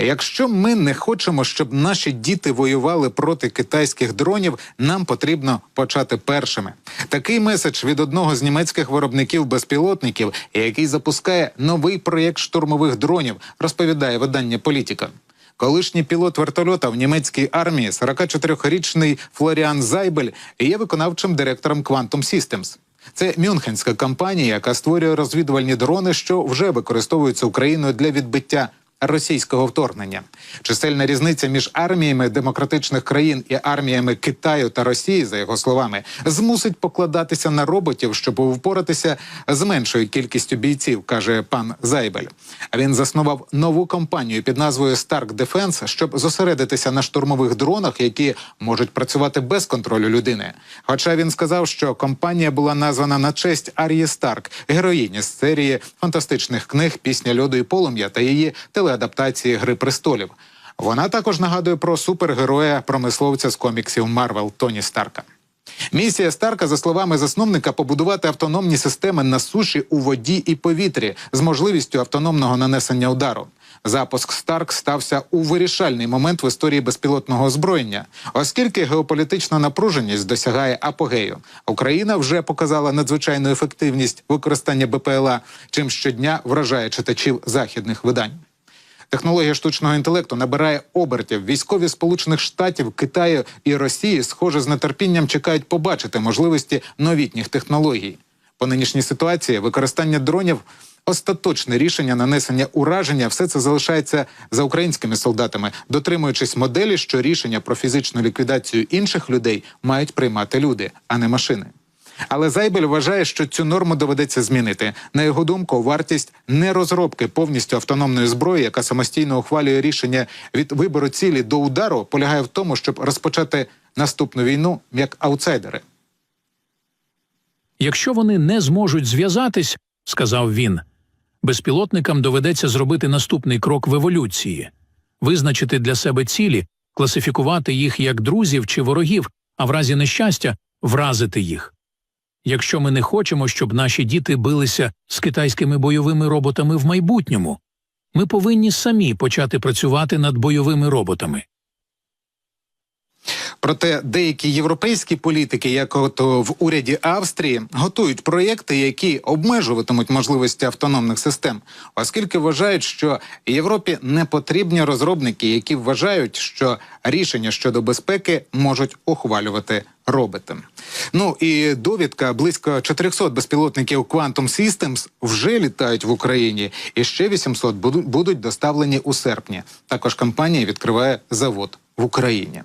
Якщо ми не хочемо, щоб наші діти воювали проти китайських дронів, нам потрібно почати першими. Такий меседж від одного з німецьких виробників безпілотників, який запускає новий проєкт штурмових дронів, розповідає видання Політіка. Колишній пілот вертольота в німецькій армії, 44-річний Флоріан Зайбель, є виконавчим директором Quantum Systems. Це мюнхенська компанія, яка створює розвідувальні дрони, що вже використовуються Україною для відбиття російського вторгнення. Чисельна різниця між арміями демократичних країн і арміями Китаю та Росії, за його словами, змусить покладатися на роботів, щоб впоратися з меншою кількістю бійців, каже пан Зайбель. А він заснував нову компанію під назвою Stark Defense, щоб зосередитися на штурмових дронах, які можуть працювати без контролю людини. Хоча він сказав, що компанія була названа на честь Арії Старк, героїні з серії фантастичних книг Пісня льоду і полум'я та її телеадаптації Гри престолів. Вона також нагадує про супергероя промисловця з коміксів Марвел Тоні Старка. Місія Старка, за словами засновника, побудувати автономні системи на суші у воді і повітрі з можливістю автономного нанесення удару. Запуск Старк стався у вирішальний момент в історії безпілотного озброєння, оскільки геополітична напруженість досягає апогею. Україна вже показала надзвичайну ефективність використання БПЛА, чим щодня вражає читачів західних видань. Технологія штучного інтелекту набирає обертів. Військові Сполучених Штатів, Китаю і Росії, схоже, з нетерпінням чекають побачити можливості новітніх технологій. По нинішній ситуації використання дронів остаточне рішення нанесення ураження. Все це залишається за українськими солдатами, дотримуючись моделі, що рішення про фізичну ліквідацію інших людей мають приймати люди, а не машини. Але Зайбель вважає, що цю норму доведеться змінити. На його думку, вартість не розробки повністю автономної зброї, яка самостійно ухвалює рішення від вибору цілі до удару, полягає в тому, щоб розпочати наступну війну як аутсайдери. Якщо вони не зможуть зв'язатись, сказав він, безпілотникам доведеться зробити наступний крок в еволюції визначити для себе цілі, класифікувати їх як друзів чи ворогів, а в разі нещастя вразити їх. Якщо ми не хочемо, щоб наші діти билися з китайськими бойовими роботами в майбутньому, ми повинні самі почати працювати над бойовими роботами. Проте деякі європейські політики, як от в уряді Австрії, готують проєкти, які обмежуватимуть можливості автономних систем, оскільки вважають, що Європі не потрібні розробники, які вважають, що рішення щодо безпеки можуть ухвалювати роботи. Ну і довідка близько 400 безпілотників Quantum Systems вже літають в Україні, і ще 800 будуть будуть доставлені у серпні. Також компанія відкриває завод в Україні.